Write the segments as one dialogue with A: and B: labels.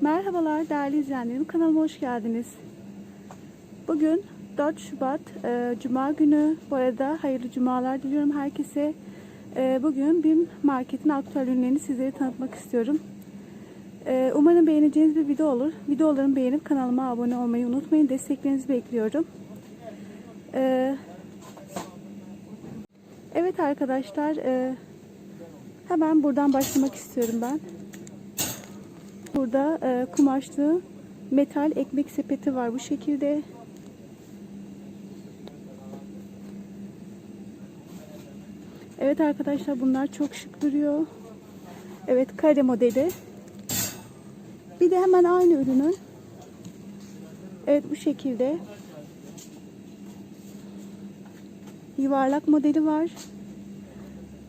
A: Merhabalar değerli izleyenlerim kanalıma hoş geldiniz. Bugün 4 Şubat e, Cuma günü. Bu arada hayırlı cumalar diliyorum herkese. E, bugün BİM Market'in aktüel ürünlerini sizlere tanıtmak istiyorum. E, umarım beğeneceğiniz bir video olur. Videolarımı beğenip kanalıma abone olmayı unutmayın. Desteklerinizi bekliyorum. E, evet arkadaşlar e, hemen buradan başlamak istiyorum ben. Burada e, kumaşlı metal ekmek sepeti var bu şekilde. Evet arkadaşlar bunlar çok şık duruyor. Evet kare modeli. Bir de hemen aynı ürünün Evet bu şekilde yuvarlak modeli var.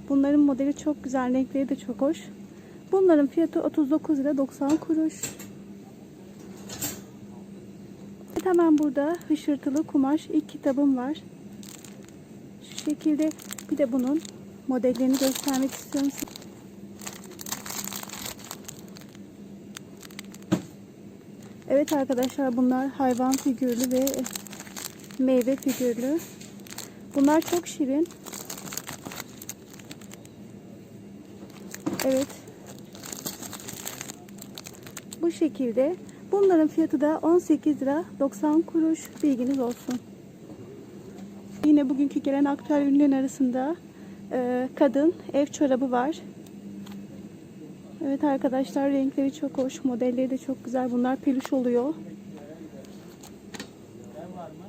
A: Bunların modeli çok güzel, renkleri de çok hoş. Bunların fiyatı 39 lira 90 kuruş. Evet, hemen burada hışırtılı kumaş ilk kitabım var. Şu şekilde bir de bunun modellerini göstermek istiyorum. Evet arkadaşlar bunlar hayvan figürlü ve meyve figürlü. Bunlar çok şirin. Evet. Bu şekilde. Bunların fiyatı da 18 lira 90 kuruş. Bilginiz olsun. Yine bugünkü gelen aktüel ürünlerin arasında e, kadın ev çorabı var. Evet arkadaşlar renkleri çok hoş. Modelleri de çok güzel. Bunlar peluş oluyor.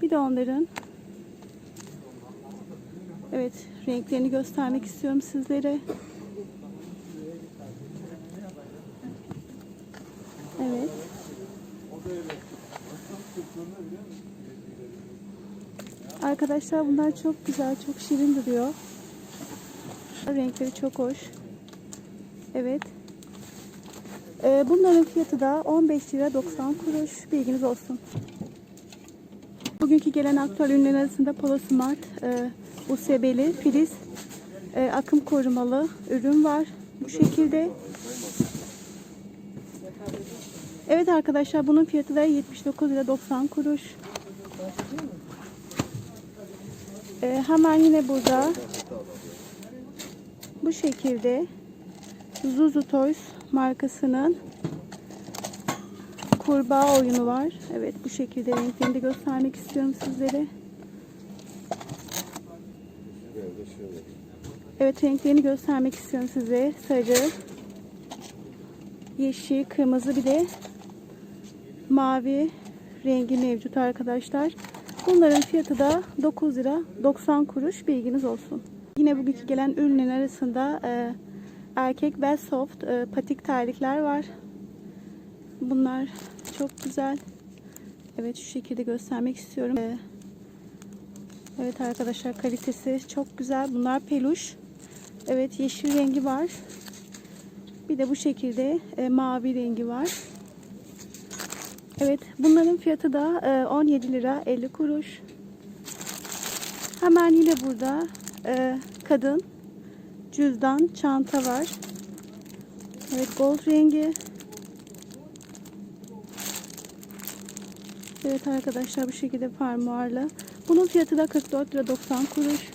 A: Bir de onların Evet renklerini göstermek istiyorum sizlere. Evet. Arkadaşlar bunlar çok güzel, çok şirin duruyor. Renkleri çok hoş. Evet. Ee, bunların fiyatı da 15 lira 90 kuruş. Bilginiz olsun. Bugünkü gelen aktüel ürünler arasında Polo Smart, e, USB'li, filiz, e, akım korumalı ürün var. Bu şekilde. Evet arkadaşlar bunun fiyatı da 79 lira 90 kuruş. Ee, hemen yine burada bu şekilde Zuzu Toys markasının kurbağa oyunu var. Evet bu şekilde renklerini göstermek istiyorum sizlere. Evet renklerini göstermek istiyorum size. Sarı, yeşil, kırmızı bir de mavi rengi mevcut arkadaşlar. Bunların fiyatı da 9 lira 90 kuruş bilginiz olsun. Yine bugünkü gelen ürünlerin arasında e, erkek bel soft e, patik terlikler var. Bunlar çok güzel. Evet şu şekilde göstermek istiyorum. E, evet arkadaşlar kalitesi çok güzel. Bunlar peluş. Evet yeşil rengi var. Bir de bu şekilde e, mavi rengi var. Evet bunların fiyatı da e, 17 lira 50 kuruş. Hemen yine burada e, kadın cüzdan çanta var. Evet gold rengi. Evet arkadaşlar bu şekilde fermuarlı. Bunun fiyatı da 44 lira 90 kuruş.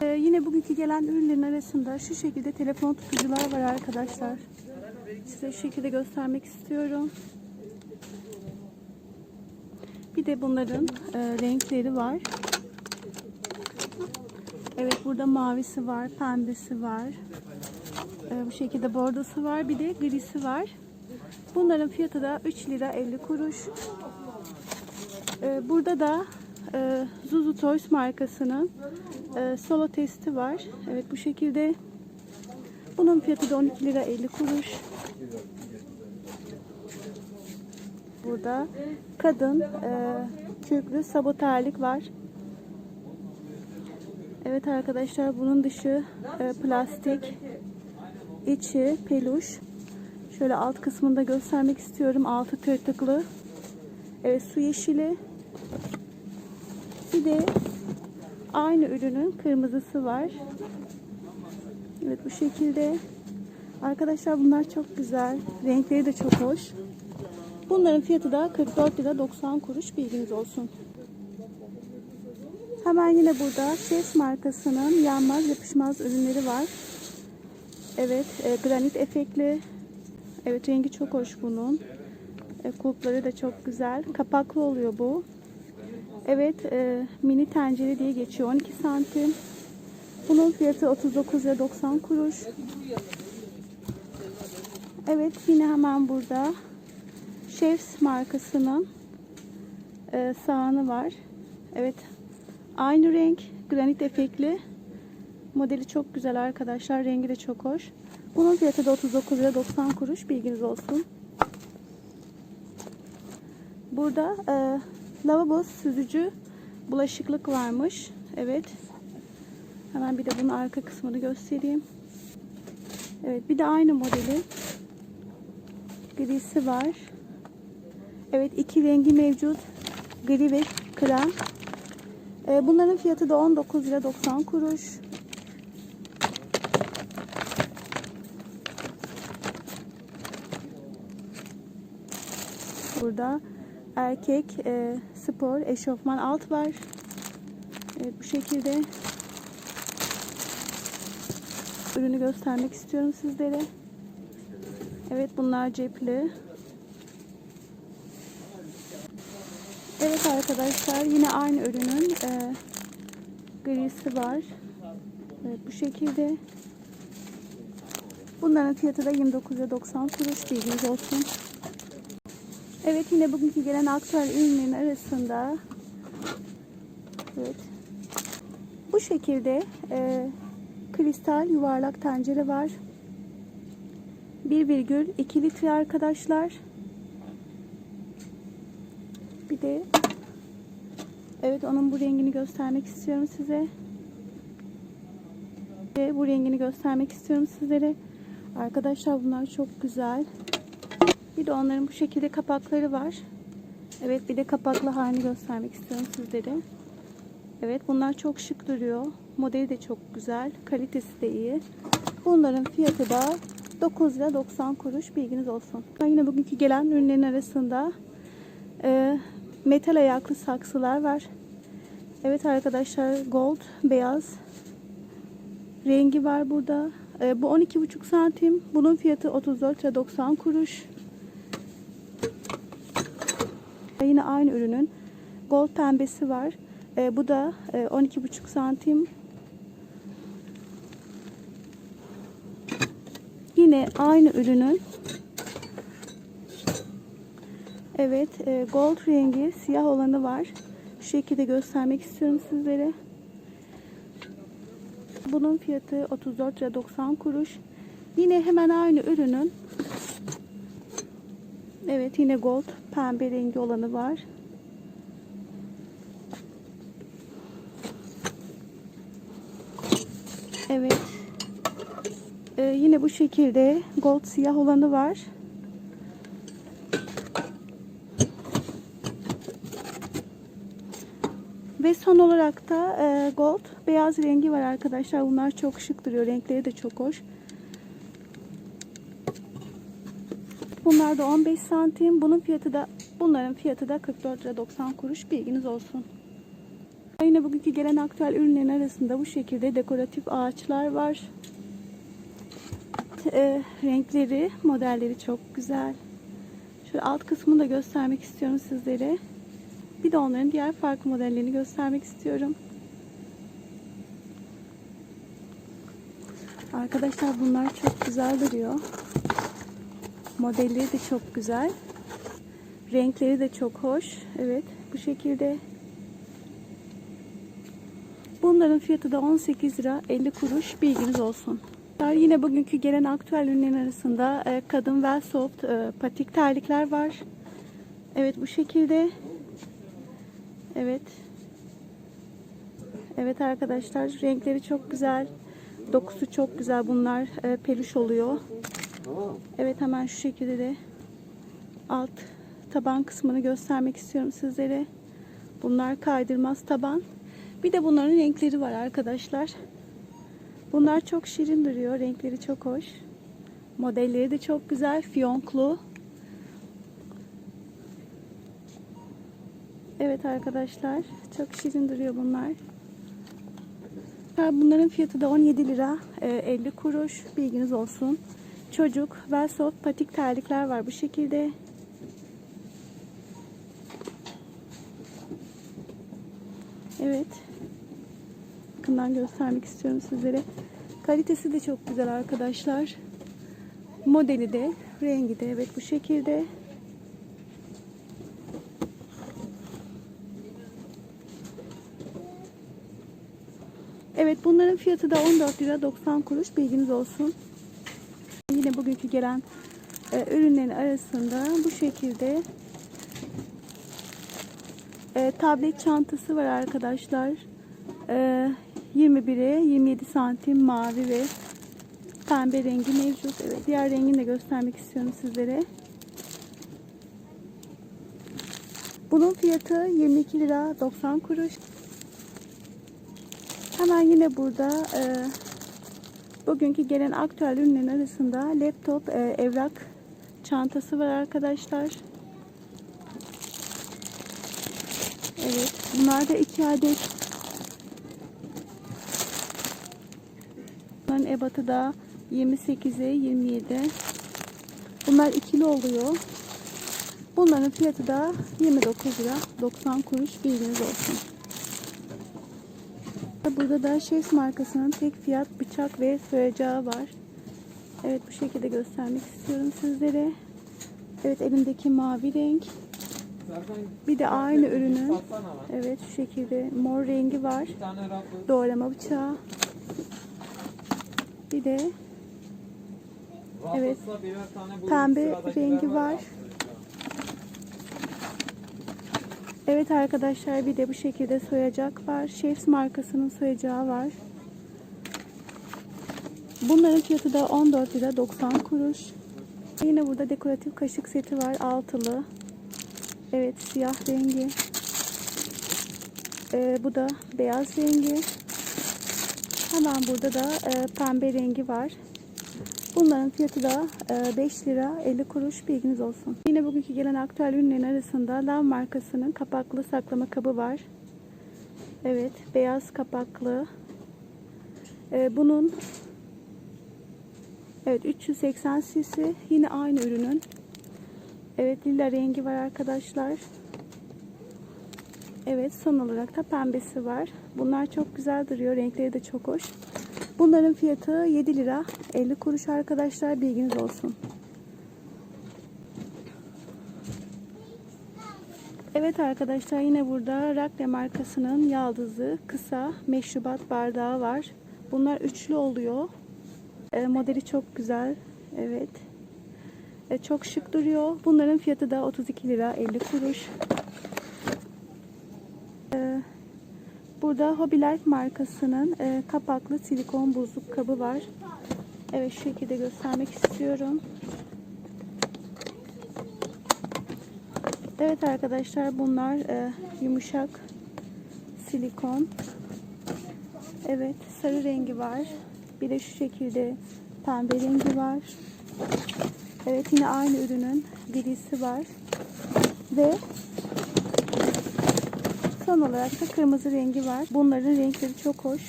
A: Ee, yine bugünkü gelen ürünlerin arasında şu şekilde telefon tutucular var arkadaşlar. Size şu şekilde göstermek istiyorum. Bir de bunların e, renkleri var. Evet burada mavisi var, pembesi var. E, bu şekilde bordosu var. Bir de grisi var. Bunların fiyatı da 3 lira 50 kuruş. E, burada da e, Zuzu Toys markasının e, solo testi var. Evet bu şekilde. Bunun fiyatı da 12 lira 50 kuruş. Burada kadın e, kürklü saboterlik var. Evet arkadaşlar bunun dışı e, plastik, içi peluş. Şöyle alt kısmında göstermek istiyorum. Altı tırtıklı. Evet su yeşili. Bir de aynı ürünün kırmızısı var. Evet bu şekilde. Arkadaşlar bunlar çok güzel. Renkleri de çok hoş. Bunların fiyatı da 44 lira 90 kuruş bilginiz olsun. Hemen yine burada Chef markasının yanmaz yapışmaz ürünleri var. Evet e, granit efektli. Evet rengi çok hoş bunun. E, kulpları da çok güzel. Kapaklı oluyor bu. Evet e, mini tencere diye geçiyor 12 santim. Bunun fiyatı 39 lira 90 kuruş. Evet yine hemen burada Chefs markasının e, sahanı var. Evet aynı renk granit efektli. Modeli çok güzel arkadaşlar. Rengi de çok hoş. Bunun fiyatı da 39 lira 90 kuruş. Bilginiz olsun. Burada e, lavabo süzücü bulaşıklık varmış. Evet. Hemen bir de bunun arka kısmını göstereyim. Evet bir de aynı modeli grisi var. Evet iki rengi mevcut. Gri ve krem. Ee, bunların fiyatı da 19 lira 90 kuruş. Burada erkek e, spor eşofman alt var. Evet bu şekilde ürünü göstermek istiyorum sizlere. Evet bunlar cepli. Evet arkadaşlar yine aynı ürünün e, grisi var. Evet bu şekilde. Bunların fiyatı da 29.90 kuruş bilginiz olsun. Evet yine bugünkü gelen aktüel ürünlerin arasında evet bu şekilde e, kristal yuvarlak tencere var. 1,2 litre arkadaşlar. Bir de evet onun bu rengini göstermek istiyorum size. Ve bu rengini göstermek istiyorum sizlere. Arkadaşlar bunlar çok güzel. Bir de onların bu şekilde kapakları var. Evet bir de kapaklı halini göstermek istiyorum sizlere. Evet bunlar çok şık duruyor. Modeli de çok güzel. Kalitesi de iyi. Bunların fiyatı da 9 lira 90 kuruş bilginiz olsun. Ben yine bugünkü gelen ürünlerin arasında e, metal ayaklı saksılar var. Evet arkadaşlar gold beyaz rengi var burada. E, bu 12,5 santim. Bunun fiyatı 34 lira 90 kuruş. Yine aynı ürünün gold pembesi var. E, bu da e, 12,5 santim. Yine aynı ürünün Evet e, gold rengi siyah olanı var. Şu şekilde göstermek istiyorum sizlere. Bunun fiyatı 34 lira 90 kuruş. Yine hemen aynı ürünün Evet yine gold pembe rengi olanı var. Evet. Ee, yine bu şekilde gold siyah olanı var. Ve son olarak da e, gold beyaz rengi var arkadaşlar. Bunlar çok şık duruyor. Renkleri de çok hoş. Bunlar da 15 santim. Bunun fiyatı da bunların fiyatı da 44 lira 90 kuruş. Bilginiz olsun. Yine bugünkü gelen aktüel ürünlerin arasında bu şekilde dekoratif ağaçlar var. E, renkleri, modelleri çok güzel. Şöyle alt kısmını da göstermek istiyorum sizlere. Bir de onların diğer farklı modellerini göstermek istiyorum. Arkadaşlar bunlar çok güzel duruyor. Modelleri de çok güzel. Renkleri de çok hoş. Evet bu şekilde. Bunların fiyatı da 18 lira 50 kuruş. Bilginiz olsun. Yine bugünkü gelen aktüel ürünlerin arasında e, kadın well e, patik terlikler var. Evet bu şekilde. Evet. Evet arkadaşlar renkleri çok güzel. Dokusu çok güzel. Bunlar e, peluş oluyor. Evet hemen şu şekilde de alt taban kısmını göstermek istiyorum sizlere. Bunlar kaydırmaz taban. Bir de bunların renkleri var arkadaşlar. Bunlar çok şirin duruyor. Renkleri çok hoş. Modelleri de çok güzel. Fiyonklu. Evet arkadaşlar. Çok şirin duruyor bunlar. Bunların fiyatı da 17 lira e, 50 kuruş. Bilginiz olsun. Çocuk, Velsoft patik terlikler var bu şekilde. Evet. Yakından göstermek istiyorum sizlere. Kalitesi de çok güzel arkadaşlar. Modeli de, rengi de evet bu şekilde. Evet bunların fiyatı da 14 lira 90 kuruş bilginiz olsun. Yine bugünkü gelen e, ürünlerin arasında bu şekilde e, tablet çantası var arkadaşlar. E, 21'e 27 santim mavi ve pembe rengi mevcut. Evet, diğer rengini de göstermek istiyorum sizlere. Bunun fiyatı 22 lira 90 kuruş. Hemen yine burada e, bugünkü gelen aktüel ürünlerin arasında laptop e, evrak çantası var arkadaşlar. Evet, bunlar da iki adet. Bunların ebatı da 28'e 27. Bunlar ikili oluyor. Bunların fiyatı da 29 lira 90 kuruş bilginiz olsun. Burada da Chefs markasının tek fiyat bıçak ve soyacağı var. Evet bu şekilde göstermek istiyorum sizlere. Evet elimdeki mavi renk. Bir de aynı ürünün evet şu şekilde mor rengi var. Doğrama bıçağı. Bir de Evet. Pembe rengi var. Evet arkadaşlar bir de bu şekilde soyacak var. Chefs markasının soyacağı var. Bunların fiyatı da 14 lira 90 kuruş. Yine burada dekoratif kaşık seti var. Altılı. Evet siyah rengi. Ee, bu da beyaz rengi. Hemen burada da e, pembe rengi var. Bunların fiyatı da e, 5 lira 50 kuruş bilginiz olsun. Yine bugünkü gelen aktüel ürünlerin arasında Lav markasının kapaklı saklama kabı var. Evet beyaz kapaklı. E, bunun evet 380 cc yine aynı ürünün. Evet lila rengi var arkadaşlar. Evet son olarak da pembesi var. Bunlar çok güzel duruyor. Renkleri de çok hoş. Bunların fiyatı 7 lira 50 kuruş arkadaşlar bilginiz olsun. Evet arkadaşlar yine burada Rakle markasının yaldızı kısa meşrubat bardağı var. Bunlar üçlü oluyor. E, modeli çok güzel. Evet. E, çok şık duruyor. Bunların fiyatı da 32 lira 50 kuruş. E, Burada Hobby Life markasının e, kapaklı silikon buzluk kabı var. Evet şu şekilde göstermek istiyorum. Evet arkadaşlar bunlar e, yumuşak silikon. Evet sarı rengi var. Bir de şu şekilde pembe rengi var. Evet yine aynı ürünün birisi var. Ve Son olarak da kırmızı rengi var. Bunların renkleri çok hoş.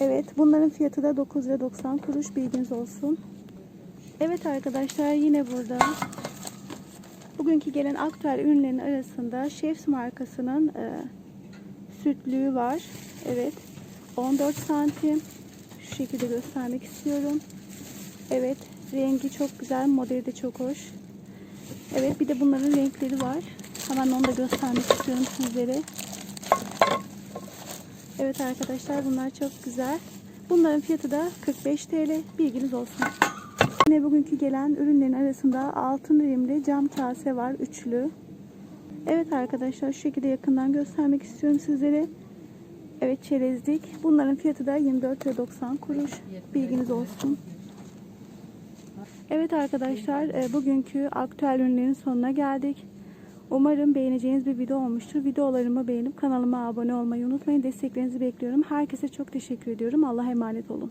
A: Evet bunların fiyatı da 9 lira 90 kuruş bilginiz olsun. Evet arkadaşlar yine burada bugünkü gelen aktüel ürünlerin arasında Chefs markasının e, sütlüğü var. Evet 14 santim. Şu şekilde göstermek istiyorum. Evet rengi çok güzel modeli de çok hoş. Evet bir de bunların renkleri var. Hemen onu da göstermek istiyorum sizlere. Evet arkadaşlar bunlar çok güzel. Bunların fiyatı da 45 TL. Bilginiz olsun. Yine bugünkü gelen ürünlerin arasında altın rimli cam kase var. Üçlü. Evet arkadaşlar şu şekilde yakından göstermek istiyorum sizlere. Evet çerezlik. Bunların fiyatı da 24.90 kuruş. Bilginiz olsun. Evet arkadaşlar e, bugünkü aktüel ürünlerin sonuna geldik. Umarım beğeneceğiniz bir video olmuştur. Videolarımı beğenip kanalıma abone olmayı unutmayın. Desteklerinizi bekliyorum. Herkese çok teşekkür ediyorum. Allah'a emanet olun.